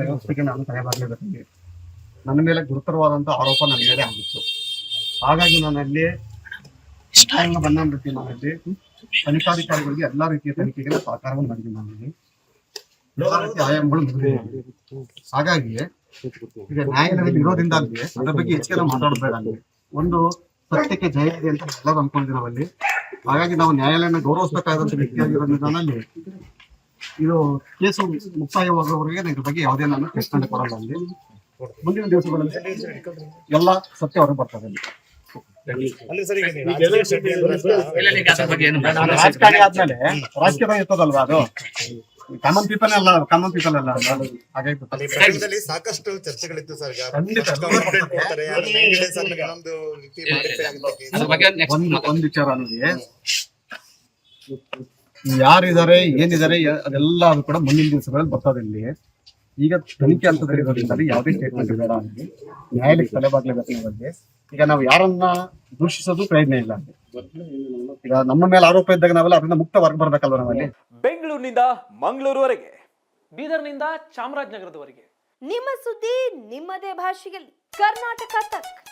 ವ್ಯವಸ್ಥೆಗೆ ನಾನು ತಲೆಬಾಗಲೇಬೇಕಾಗಿ ನನ್ನ ಮೇಲೆ ಗುರುತರವಾದಂತ ಆರೋಪ ನನ್ನ ಮೇಲೆ ಆಗಿತ್ತು ಹಾಗಾಗಿ ನಾನು ಅಲ್ಲಿ ನ್ಯಾಯಾಂಗ ಬಂಧನ ಮಾಡಿದ್ದೆ ತನಿಖಾಧಿಕಾರಿಗಳಿಗೆ ಎಲ್ಲಾ ರೀತಿಯ ತನಿಖೆಗೆ ಸಹಕಾರವನ್ನು ಮಾಡಿದ್ದೀನಿ ಆಯಾಮಗಳು ಹಾಗಾಗಿ ಈಗ ನ್ಯಾಯಾಲಯದಲ್ಲಿ ಅಲ್ಲಿ ಅದ್ರ ಬಗ್ಗೆ ಹೆಚ್ಚಿಗೆ ಮಾತಾಡಬೇಡ. ಅಲ್ಲಿ ಒಂದು ಸತ್ಯಕ್ಕೆ ಜಯ ಇದೆ ಅಂತ ಎಲ್ಲರೂ ಅನ್ಕೊಂಡಿದ್ದೀವಿ ನಾವಲ್ಲಿ. ಹಾಗಾಗಿ ನಾವು ನ್ಯಾಯಾಲಯನ ಗೌರವಿಸಬೇಕಾದಂತ ವ್ಯಕ್ತಿಯಾಗಿರೋದ್ರಿಂದ ಅಲ್ಲಿ ಇದು ಕೇಸು ಮುಕ್ತಾಯವಾಗುವವರೆಗೆ ಇದ್ರ ಬಗ್ಗೆ ಯಾವುದೇ ನಾನು ಟೆಸ್ಟ್ಮೆಂಟ್ ಕೊಡಲ್ಲ ಅಲ್ಲಿ. ಮುಂದಿನ ದಿವಸಗಳಲ್ಲಿ ಎಲ್ಲ ಸತ್ಯ ಹೊರಗೆ ಬರ್ತದೆ. ಅಲ್ಲಿ. ರಾಜಕಾರಣಿ ಆದ್ಮೇಲೆ ರಾಜಕೀಯ ಇರ್ತದಲ್ವಾ ಅದು? ಕಾಮನ್ ಪೀಪಲ್ ಅಲ್ಲ ಕಾಮನ್ ಪೀಪಲ್ ಅಲ್ಲ. ಹಾಗಾಗಿ ಸಾಕಷ್ಟು ಚರ್ಚೆಗಳಿತ್ತು ಸರ್ ಒಂದು ಒಂದು ವಿಚಾರ ನನಗೆ ಯಾರಿದ್ದಾರೆ ಏನಿದ್ದಾರೆ ಅದೆಲ್ಲ ಅದು ಕೂಡ ಮುಂದಿನ ದಿವಸಗಳಲ್ಲಿ ಬರ್ತದಲ್ಲಿ ಈಗ ತನಿಖೆ ಹಂತದಲ್ಲಿ ಇರೋದ್ರಿಂದ ಅಲ್ಲಿ ಯಾವುದೇ ಸ್ಟೇಟ್ಮೆಂಟ್ ಬೇಡ ಅಂದ್ರೆ ನ್ಯಾಯಾಲಯಕ್ಕೆ ತಲೆಬಾಗ್ಲೇಬೇಕು ನಾವಲ್ಲಿ ಈಗ ನಾವು ಯಾರನ್ನ ದೂಷಿಸೋದು ಪ್ರಯತ್ನ ಇಲ್ಲ. ಈಗ ನಮ್ಮ ಮೇಲೆ ಆರೋಪ ಇದ್ದಾಗ ನಾವೆಲ್ಲ ಅದರಿಂದ ಮುಕ್ತ ವರ್ಗ ಬರ್ಬೇಕಲ್ವ ನಾವಲ್ಲಿ? ಬೆಂಗಳೂರಿನಿಂದ ಮಂಗಳೂರುವರೆಗೆ ಬೀದರ್ನಿಂದ ಚಾಮರಾಜನಗರದವರೆಗೆ. ನಿಮ್ಮ ಸುದ್ದಿ ನಿಮ್ಮದೇ ಭಾಷೆಯಲ್ಲಿ. ಕರ್ನಾಟಕ ತಕ್.